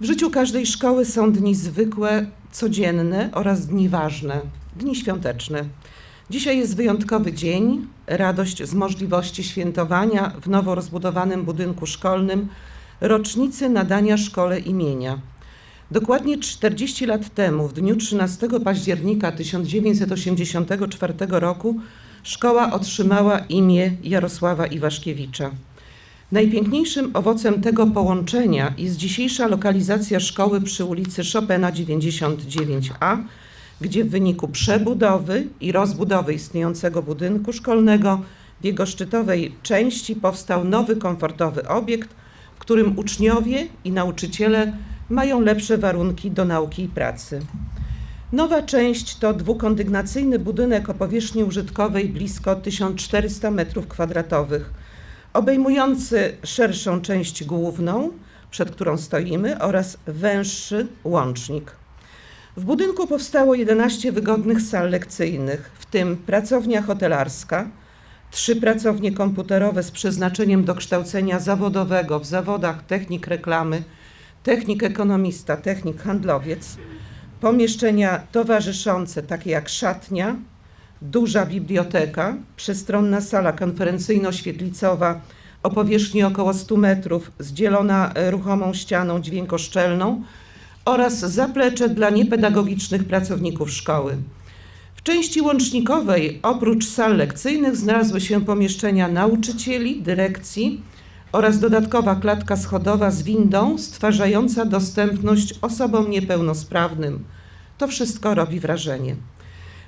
W życiu każdej szkoły są dni zwykłe, codzienne oraz dni ważne, dni świąteczne. Dzisiaj jest wyjątkowy dzień, radość z możliwości świętowania w nowo rozbudowanym budynku szkolnym rocznicy nadania szkole imienia. Dokładnie 40 lat temu, w dniu 13 października 1984 roku, szkoła otrzymała imię Jarosława Iwaszkiewicza. Najpiękniejszym owocem tego połączenia jest dzisiejsza lokalizacja szkoły przy ulicy Chopina 99A, gdzie w wyniku przebudowy i rozbudowy istniejącego budynku szkolnego w jego szczytowej części powstał nowy, komfortowy obiekt, w którym uczniowie i nauczyciele mają lepsze warunki do nauki i pracy. Nowa część to dwukondygnacyjny budynek o powierzchni użytkowej blisko 1400 m2, obejmujący szerszą część główną, przed którą stoimy, oraz węższy łącznik. W budynku powstało 11 wygodnych sal lekcyjnych, w tym pracownia hotelarska, trzy pracownie komputerowe z przeznaczeniem do kształcenia zawodowego w zawodach technik reklamy, technik ekonomista, technik handlowiec, pomieszczenia towarzyszące, takie jak szatnia, duża biblioteka, przestronna sala konferencyjno-świetlicowa o powierzchni około 100 metrów, zdzielona e, ruchomą ścianą dźwiękoszczelną oraz zaplecze dla niepedagogicznych pracowników szkoły. W części łącznikowej oprócz sal lekcyjnych znalazły się pomieszczenia nauczycieli, dyrekcji oraz dodatkowa klatka schodowa z windą stwarzająca dostępność osobom niepełnosprawnym. To wszystko robi wrażenie.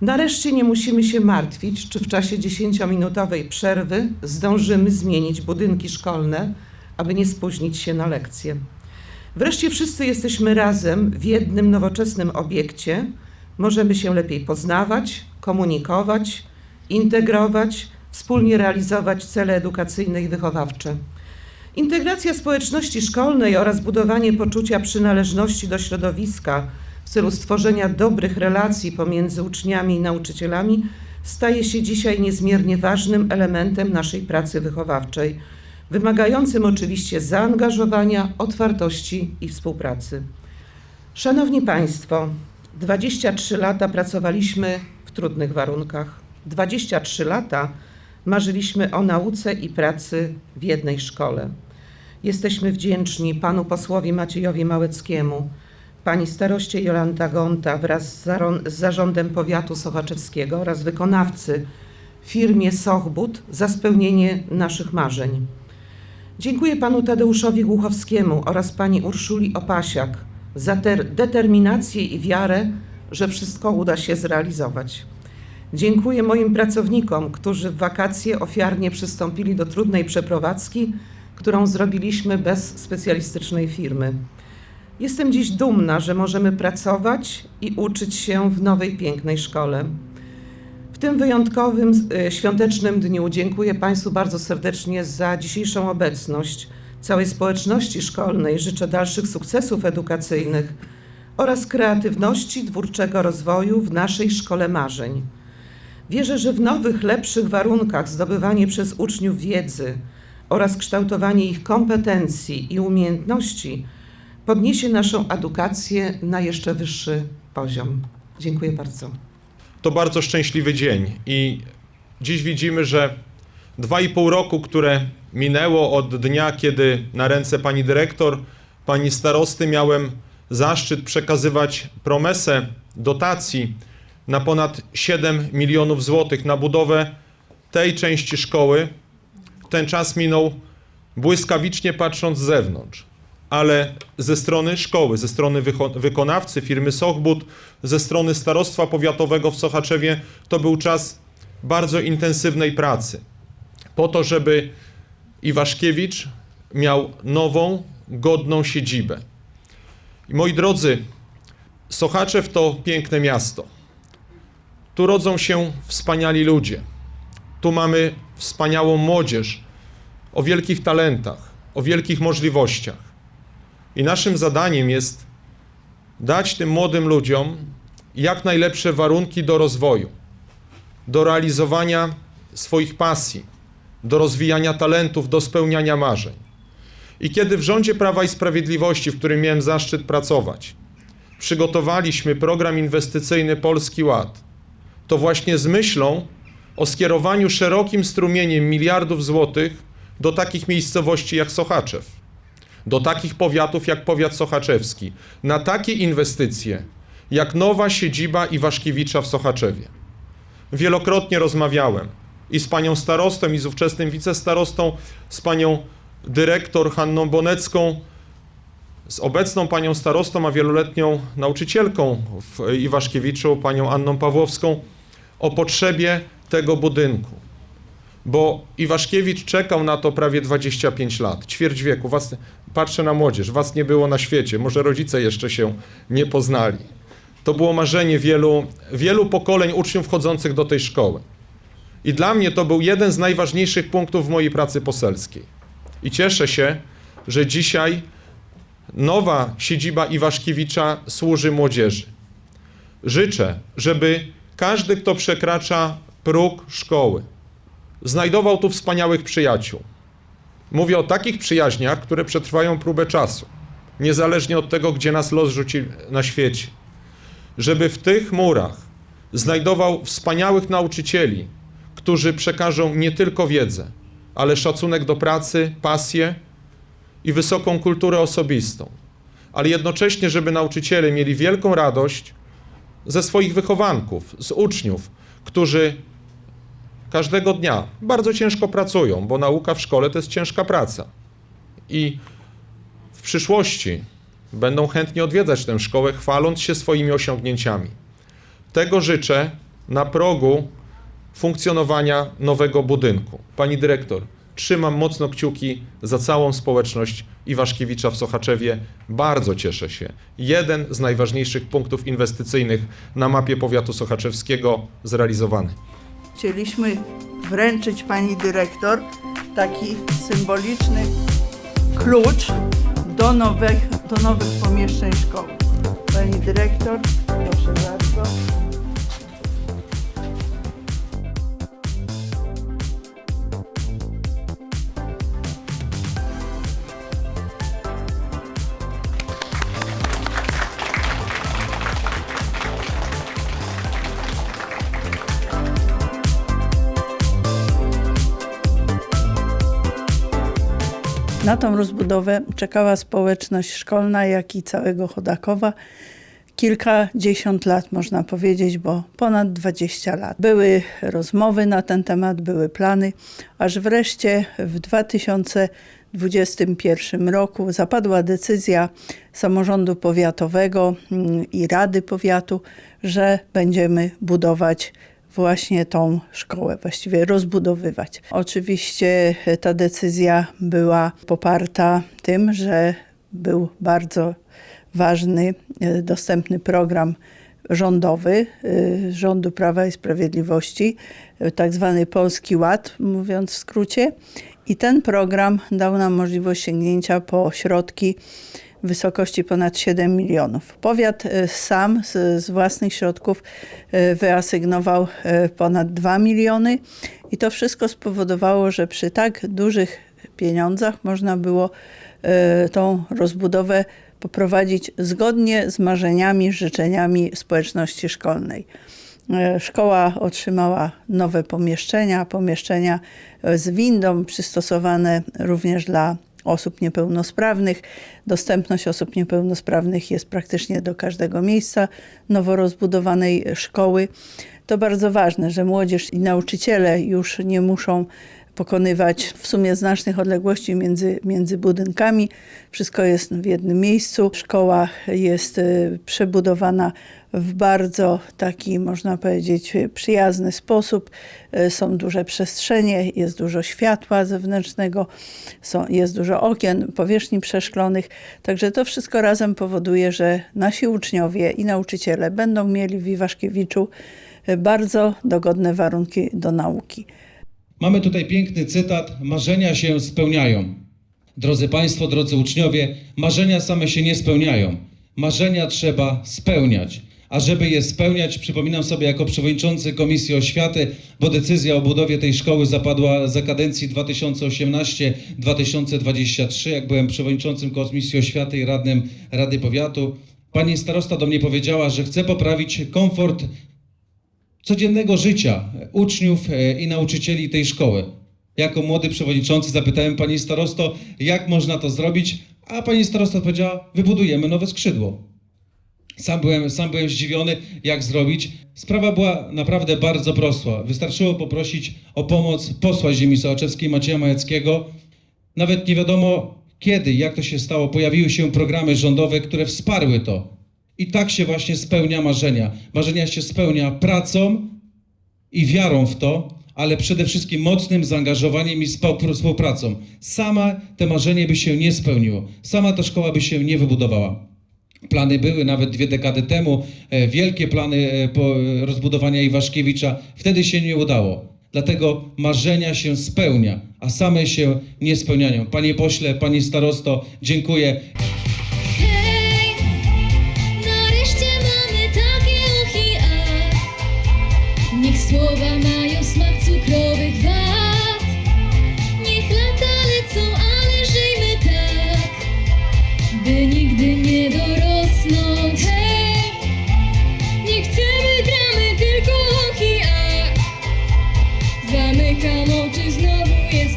Nareszcie nie musimy się martwić, czy w czasie 10-minutowej przerwy zdążymy zmienić budynki szkolne, aby nie spóźnić się na lekcje. Wreszcie wszyscy jesteśmy razem w jednym nowoczesnym obiekcie. Możemy się lepiej poznawać, komunikować, integrować, wspólnie realizować cele edukacyjne i wychowawcze. Integracja społeczności szkolnej oraz budowanie poczucia przynależności do środowiska w celu stworzenia dobrych relacji pomiędzy uczniami i nauczycielami staje się dzisiaj niezmiernie ważnym elementem naszej pracy wychowawczej, wymagającym oczywiście zaangażowania, otwartości i współpracy. Szanowni Państwo, 23 lata pracowaliśmy w trudnych warunkach. 23 lata marzyliśmy o nauce i pracy w jednej szkole. Jesteśmy wdzięczni panu posłowi Maciejowi Małeckiemu, pani staroście Jolanta Gonta wraz z, zarządem powiatu sochaczewskiego oraz wykonawcy firmie Sochbud za spełnienie naszych marzeń. Dziękuję panu Tadeuszowi Głuchowskiemu oraz pani Urszuli Opasiak za ter- determinację i wiarę, że wszystko uda się zrealizować. Dziękuję moim pracownikom, którzy w wakacje ofiarnie przystąpili do trudnej przeprowadzki, którą zrobiliśmy bez specjalistycznej firmy. Jestem dziś dumna, że możemy pracować i uczyć się w nowej, pięknej szkole. W tym wyjątkowym, e, świątecznym dniu dziękuję Państwu bardzo serdecznie za dzisiejszą obecność. Całej społeczności szkolnej życzę dalszych sukcesów edukacyjnych oraz kreatywności, twórczego rozwoju w naszej szkole marzeń. Wierzę, że w nowych, lepszych warunkach zdobywanie przez uczniów wiedzy oraz kształtowanie ich kompetencji i umiejętności podniesie naszą edukację na jeszcze wyższy poziom. Dziękuję bardzo. to bardzo szczęśliwy dzień i dziś widzimy, że dwa i pół roku, które minęło od dnia, kiedy na ręce pani dyrektor, pani starosty miałem zaszczyt przekazywać promesę dotacji na ponad 7 milionów złotych na budowę tej części szkoły. Ten czas minął błyskawicznie patrząc z zewnątrz ale ze strony szkoły, ze strony wykonawcy firmy Sochbud, ze strony starostwa powiatowego w Sochaczewie, to był czas bardzo intensywnej pracy. Po to, żeby Iwaszkiewicz miał nową, godną siedzibę. I moi drodzy, Sochaczew to piękne miasto. Tu rodzą się wspaniali ludzie. Tu mamy wspaniałą młodzież o wielkich talentach, o wielkich możliwościach. I naszym zadaniem jest dać tym młodym ludziom jak najlepsze warunki do rozwoju, do realizowania swoich pasji, do rozwijania talentów, do spełniania marzeń. I kiedy w rządzie Prawa i Sprawiedliwości, w którym miałem zaszczyt pracować, przygotowaliśmy program inwestycyjny Polski Ład, to właśnie z myślą o skierowaniu szerokim strumieniem miliardów złotych do takich miejscowości jak Sochaczew, do takich powiatów jak powiat sochaczewski, na takie inwestycje jak nowa siedziba Iwaszkiewicza w Sochaczewie. Wielokrotnie rozmawiałem i z panią starostą, i z ówczesnym wicestarostą, z panią dyrektor Hanną Bonecką, z obecną panią starostą, a wieloletnią nauczycielką w Iwaszkiewiczu, panią Anną Pawłowską, o potrzebie tego budynku. Bo Iwaszkiewicz czekał na to prawie 25 lat, ćwierć wieku. Was, patrzę na młodzież, was nie było na świecie, może rodzice jeszcze się nie poznali. To było marzenie wielu, wielu pokoleń uczniów wchodzących do tej szkoły. I dla mnie to był jeden z najważniejszych punktów w mojej pracy poselskiej. I cieszę się, że dzisiaj nowa siedziba Iwaszkiewicza służy młodzieży. Życzę, żeby każdy, kto przekracza próg szkoły, znajdował tu wspaniałych przyjaciół. Mówię o takich przyjaźniach, które przetrwają próbę czasu, niezależnie od tego, gdzie nas los rzuci na świecie. Żeby w tych murach znajdował wspaniałych nauczycieli, którzy przekażą nie tylko wiedzę, ale szacunek do pracy, pasję i wysoką kulturę osobistą. Ale jednocześnie, żeby nauczyciele mieli wielką radość ze swoich wychowanków, z uczniów, którzy każdego dnia bardzo ciężko pracują, bo nauka w szkole to jest ciężka praca. I w przyszłości będą chętnie odwiedzać tę szkołę, chwaląc się swoimi osiągnięciami. Tego życzę na progu funkcjonowania nowego budynku. Pani dyrektor, trzymam mocno kciuki za całą społeczność Iwaszkiewicza w Sochaczewie. Bardzo cieszę się. Jeden z najważniejszych punktów inwestycyjnych na mapie powiatu sochaczewskiego zrealizowany. Chcieliśmy wręczyć pani dyrektor taki symboliczny klucz do nowych, do nowych pomieszczeń szkoły. Pani dyrektor, Na tą rozbudowę czekała społeczność szkolna, jak i całego Chodakowa. Kilkadziesiąt lat, można powiedzieć, bo ponad 20 lat. Były rozmowy na ten temat, były plany, aż wreszcie w 2021 roku zapadła decyzja samorządu powiatowego mm, i Rady Powiatu, że będziemy budować właśnie tą szkołę, właściwie rozbudowywać. Oczywiście e, ta decyzja była poparta tym, że był bardzo ważny, e, dostępny program rządowy e, rządu Prawa i Sprawiedliwości, tak zwany Polski Ład, mówiąc w skrócie. I ten program dał nam możliwość sięgnięcia po środki wysokości ponad 7 milionów. Powiat e, sam z, z własnych środków e, wyasygnował e, ponad 2 miliony i to wszystko spowodowało, że przy tak dużych pieniądzach można było tą rozbudowę poprowadzić zgodnie z marzeniami, życzeniami społeczności szkolnej. Szkoła otrzymała nowe pomieszczenia, pomieszczenia z windą przystosowane również dla osób niepełnosprawnych. Dostępność osób niepełnosprawnych jest praktycznie do każdego miejsca nowo rozbudowanej szkoły. To bardzo ważne, że młodzież i nauczyciele już nie muszą pokonywać w sumie znacznych odległości między, między budynkami. Wszystko jest w jednym miejscu. Szkoła jest y, przebudowana w bardzo taki, można powiedzieć, przyjazny sposób. Y, Są duże przestrzenie, jest dużo światła zewnętrznego, są, jest dużo okien, powierzchni przeszklonych. Także to wszystko razem powoduje, że nasi uczniowie i nauczyciele będą mieli w Iwaszkiewiczu y, bardzo dogodne warunki do nauki. Mamy tutaj piękny cytat: Marzenia się spełniają. Drodzy Państwo, drodzy uczniowie, marzenia same się nie spełniają. Marzenia trzeba spełniać. A żeby je spełniać, przypominam sobie jako przewodniczący Komisji Oświaty, bo decyzja o budowie tej szkoły zapadła za kadencji 2018-2023, jak byłem przewodniczącym Komisji Oświaty i radnym Rady Powiatu. Pani starosta do mnie powiedziała, że chce poprawić komfort codziennego życia uczniów e, i nauczycieli tej szkoły. Jako młody przewodniczący zapytałem pani starosto, jak można to zrobić, a pani starosta powiedziała, wybudujemy nowe skrzydło. Sam byłem, sam byłem zdziwiony, jak zrobić. Sprawa była naprawdę bardzo prosta. Wystarczyło poprosić o pomoc posła ziemi sołaczewskiej Macieja Majeckiego. Nawet nie wiadomo kiedy, jak to się stało, pojawiły się programy rządowe, które wsparły to. I tak się właśnie spełnia marzenia. Marzenia się spełnia pracą i wiarą w to, ale przede wszystkim mocnym zaangażowaniem i współpracą. Sama te marzenie by się nie spełniło. Sama ta szkoła by się nie wybudowała. Plany były nawet dwie dekady temu, e, wielkie plany e, rozbudowania Iwaszkiewicza. Wtedy się nie udało. Dlatego marzenia się spełnia, a same się nie spełniają. Panie pośle, panie starosto, dziękuję.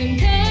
Jestem